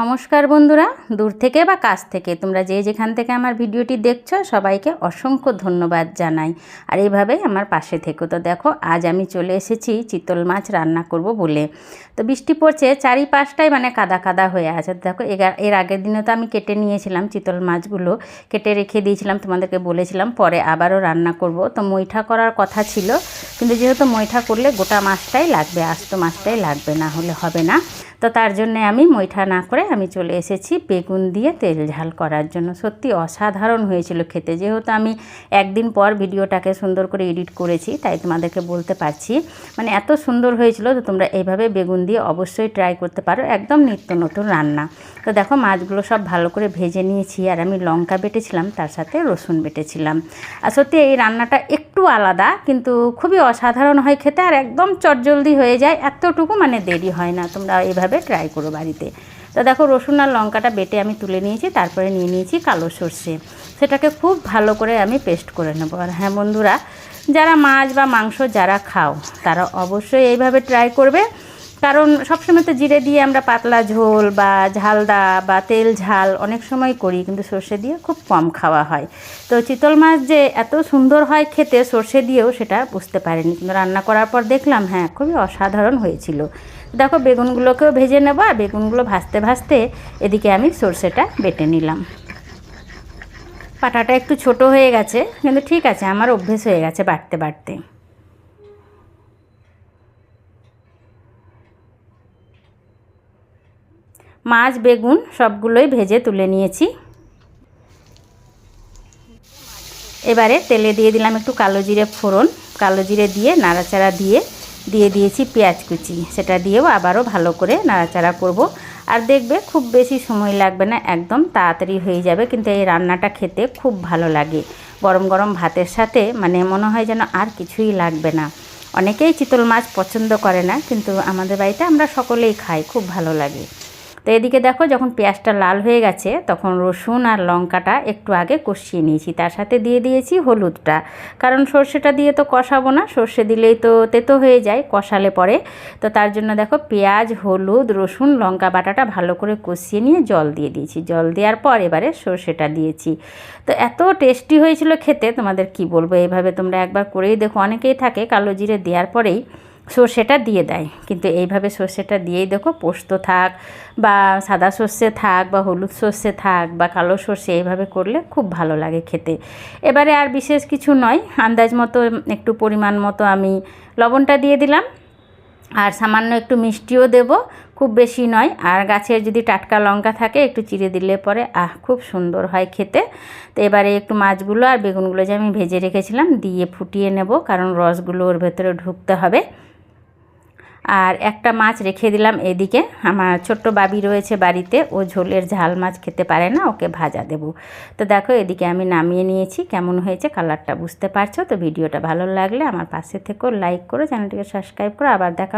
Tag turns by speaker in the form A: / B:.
A: নমস্কার বন্ধুরা, দূর থেকে বা কাছ থেকে তোমরা যে যেখান থেকে আমার ভিডিওটি দেখছ, সবাইকে অসংখ্য ধন্যবাদ জানাই। আর এইভাবেই আমার পাশে থেকো। তো দেখো, আজ আমি চলে এসেছি চিতল মাছ রান্না করব বলে। তো বৃষ্টি পড়ছে, চারিপাশটাই মানে কাদা কাদা হয়ে আছে। দেখো এর আগের দিনে তো আমি কেটে নিয়েছিলাম চিতল মাছগুলো। কেটে রেখে দিয়েছিলাম, তোমাদেরকে বলেছিলাম, পরে আবারও রান্না করব। তো মইঠা করার কথা ছিল, কিন্তু যেহেতু মইঠা করলে গোটা মাছটাই লাগবে, আস্ত মাছটাই লাগবে, না হলে হবে না। তো তার জন্য আমি মইঠা না করে আমি চলে এসেছি বেগুন দিয়ে তেল ঝাল করার জন্য। সত্যি অসাধারণ হয়েছিল খেতে। যেহেতু আমি একদিন পর ভিডিওটাকে সুন্দর করে এডিট করেছি, তাই তোমাদেরকে বলতে পারছি। মানে এত সুন্দর হয়েছিল তো তোমরা এইভাবে বেগুন দিয়ে অবশ্যই ট্রাই করতে পারো। একদম নিত্য নতুন রান্না। তো দেখো মাছগুলো সব ভালো করে ভেজে নিয়েছি। আর আমি লঙ্কা বেটেছিলাম, তার সাথে রসুন বেটেছিলাম। আর সত্যি এই রান্নাটা একটু আলাদা, কিন্তু খুবই অসাধারণ হয় খেতে আর একদম চটজলদি হয়ে যায়। এতটুকু মানে দেরি হয় না, তোমরা এইভাবে ট্রাই করো বাড়িতে। তো দেখো রসুন আর লঙ্কাটা বেটে আমি তুলে নিয়েছি, তারপরে নিয়ে নিয়েছি কালো সর্ষে। সেটাকে খুব ভালো করে আমি পেস্ট করে নেব। আর হ্যাঁ বন্ধুরা, যারা মাছ বা মাংস যারা খাও, তারা অবশ্যই এইভাবে ট্রাই করবে। কারণ সবসময় তো জিরে দিয়ে আমরা পাতলা ঝোল বা ঝালদা বা তেল ঝাল অনেক সময় করি, কিন্তু সর্ষে দিয়ে খুব কম খাওয়া হয়। তো চিতল মাছ যে এত সুন্দর হয় খেতে, সর্ষে দিয়েও সেটা বুঝতে পারিনি। কিন্তু রান্না করার পর দেখলাম হ্যাঁ খুবই অসাধারণ হয়েছিল। দেখো, বেগুনগুলোকেও ভেজে নেব আর বেগুনগুলো ভাজতে ভাজতে এদিকে আমি সর্ষেটা বেটে নিলাম। পাটাটা একটু ছোট হয়ে গেছে, কিন্তু ঠিক আছে, আমার অভ্যেস হয়ে গেছে বাড়তে বাটতে। মাছ, বেগুন সবগুলোই ভেজে তুলে নিয়েছি। এবারে তেলে দিয়ে দিলাম একটু কালো জিরে ফোড়ন। কালো জিরে দিয়ে নাড়াচাড়া দিয়ে দিয়ে দিয়েছি পেঁয়াজ কুচি। সেটা দিয়েও আবারও ভালো করে নাড়াচাড়া করব। আর দেখবে খুব বেশি সময় লাগবে না, একদম তাড়াতাড়ি হয়ে যাবে। কিন্তু এই রান্নাটা খেতে খুব ভালো লাগে। গরম গরম ভাতের সাথে মানে মনে হয় যেন আর কিছুই লাগবে না। অনেকেই চিতল মাছ পছন্দ করে না, কিন্তু আমাদের বাড়িতে আমরা সকলেই খাই, খুব ভালো লাগে। তো এদিকে দেখো যখন পেঁয়াজটা লাল হয়ে গেছে, তখন রসুন আর লঙ্কাটা একটু আগে কষিয়ে নিয়েছি। তার সাথে দিয়ে দিয়েছি হলুদটা। কারণ সর্ষেটা দিয়ে তো কষাবো না, সর্ষে দিলেই তো তেতো হয়ে যায় কষালে পরে। তো তার জন্য দেখো পেঁয়াজ, হলুদ, রসুন, লঙ্কা বাটাটা ভালো করে কষিয়ে নিয়ে জল দিয়ে দিয়েছি। জল দেওয়ার পর এবারে সর্ষেটা দিয়েছি। তো এত টেস্টি হয়েছিল খেতে, তোমাদের কি বলব? এইভাবে তোমরা একবার করেই দেখো। অনেকেই থাকে কালো জিরে দেওয়ার পরেই সর্ষেটা দিয়ে দেয়। কিন্তু এইভাবে সর্ষেটা দিয়েই দেখো পোস্ত থাক বা সাদা সর্ষে থাক বা হলুদ সর্ষে থাক বা কালো সর্ষে এইভাবে করলে খুব ভালো লাগে খেতে। এবারে আর বিশেষ কিছু নয়, আন্দাজ মতো একটু পরিমাণ মতো আমি লবণটা দিয়ে দিলাম। আর সামান্য একটু মিষ্টিও দেব, খুব বেশি নয়। আর গাছের যদি টাটকা লঙ্কা থাকে একটু চিড়ে দিলে পরে, আহ, খুব সুন্দর হয় খেতে। তো এবারে একটু মাছগুলো আর বেগুনগুলো যে আমি ভেজে রেখেছিলাম দিয়ে ফুটিয়ে নেব, কারণ রসগুলো ওর ভেতরে ঢুকতে হবে। আর একটা মাছ রেখে দিলাম এদিকে। আমার ছোট্ট বাবি রয়েছে বাড়িতে, ও ঝোলের ঝাল মাছ খেতে পারে না, ওকে ভাজা দেব। তো দেখো, এদিকে আমি নামিয়ে নিয়েছি, কেমন হয়েছে কালারটা বুঝতে পারছ? তো ভিডিওটা ভালো লাগলে আমার পাশে থেকেও লাইক করো চ্যানেলটিকে সাবস্ক্রাইব করো আবার দেখা